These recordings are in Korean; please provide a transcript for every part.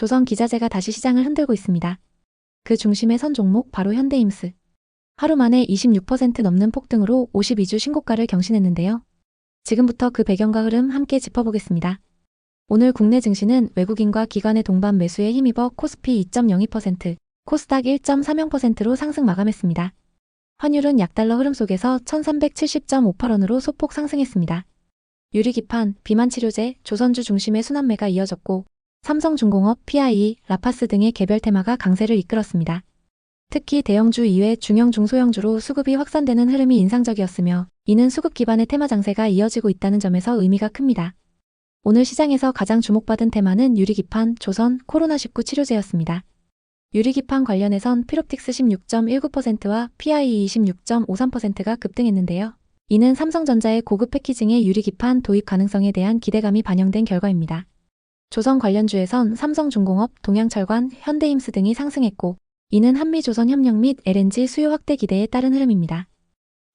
조선 기자재가 다시 시장을 흔들고 있습니다. 그 중심의 선 종목 바로 현대임스. 하루 만에 26% 넘는 폭등으로 52주 신고가를 경신했는데요. 지금부터 그 배경과 흐름 함께 짚어보겠습니다. 오늘 국내 증시는 외국인과 기관의 동반 매수에 힘입어 코스피 2.02%, 코스닥 1.30%로 상승 마감했습니다. 환율은 약달러 흐름 속에서 1370.58원으로 소폭 상승했습니다. 유리기판, 비만치료제, 조선주 중심의 순환매가 이어졌고 삼성중공업, PIE, 라파스 등의 개별 테마가 강세를 이끌었습니다. 특히 대형주 이외 중형 중소형주로 수급이 확산되는 흐름이 인상적이었으며 이는 수급 기반의 테마 장세가 이어지고 있다는 점에서 의미가 큽니다. 오늘 시장에서 가장 주목받은 테마는 유리기판, 조선, 코로나19 치료제였습니다. 유리기판 관련해선 피롭틱스 16.19%와 PIE 26.53%가 급등했는데요. 이는 삼성전자의 고급 패키징의 유리기판 도입 가능성에 대한 기대감이 반영된 결과입니다. 조선 관련주에선 삼성중공업, 동양철관, 현대임스 등이 상승했고 이는 한미조선 협력 및 LNG 수요 확대 기대에 따른 흐름입니다.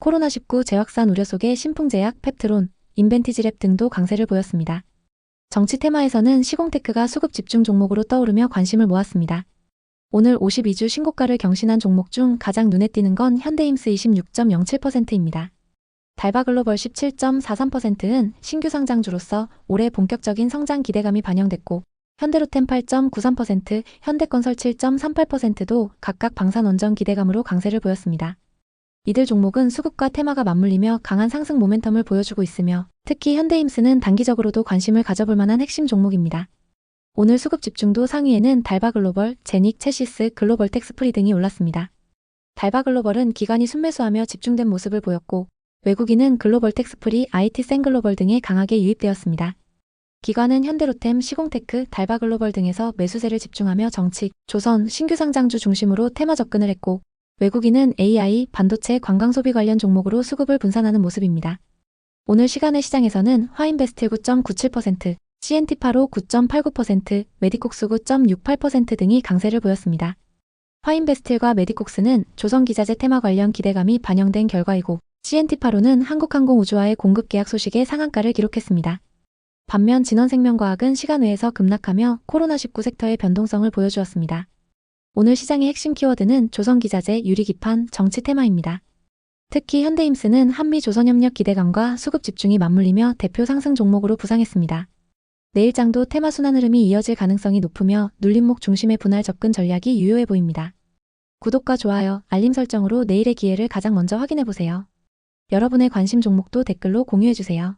코로나19 재확산 우려 속에 신풍제약, 펩트론, 인벤티지랩 등도 강세를 보였습니다. 정치 테마에서는 시공테크가 수급 집중 종목으로 떠오르며 관심을 모았습니다. 오늘 52주 신고가를 경신한 종목 중 가장 눈에 띄는 건 현대임스 26.07%입니다. 달바글로벌 17.43%는 신규 상장주로서 올해 본격적인 성장 기대감이 반영됐고 현대로템 8.93%, 현대건설 7.38%도 각각 방산원전 기대감으로 강세를 보였습니다. 이들 종목은 수급과 테마가 맞물리며 강한 상승 모멘텀을 보여주고 있으며 특히 현대임스는 단기적으로도 관심을 가져볼 만한 핵심 종목입니다. 오늘 수급 집중도 상위에는 달바글로벌, 제닉, 체시스, 글로벌 텍스프리 등이 올랐습니다. 달바글로벌은 기관이 순매수하며 집중된 모습을 보였고 외국인은 글로벌 텍스프리, IT 센글로벌 등에 강하게 유입되었습니다. 기관은 현대로템, 시공테크, 달바글로벌 등에서 매수세를 집중하며 정책, 조선, 신규 상장주 중심으로 테마 접근을 했고 외국인은 AI, 반도체, 관광소비 관련 종목으로 수급을 분산하는 모습입니다. 오늘 시간의 시장에서는 화인베스트 9.97%, CNT8호 9.89%, 메디콕스 9.68% 등이 강세를 보였습니다. 화인베스틸과 메디콕스는 조선기자재 테마 관련 기대감이 반영된 결과이고 CNT8호는 한국항공우주와의 공급 계약 소식에 상한가를 기록했습니다. 반면 진원생명과학은 시간 외에서 급락하며 코로나19 섹터의 변동성을 보여주었습니다. 오늘 시장의 핵심 키워드는 조선기자재, 유리기판, 정치 테마입니다. 특히 현대임스는 한미 조선협력 기대감과 수급 집중이 맞물리며 대표 상승 종목으로 부상했습니다. 내일장도 테마 순환 흐름이 이어질 가능성이 높으며 눌림목 중심의 분할 접근 전략이 유효해 보입니다. 구독과 좋아요, 알림 설정으로 내일의 기회를 가장 먼저 확인해 보세요. 여러분의 관심 종목도 댓글로 공유해 주세요.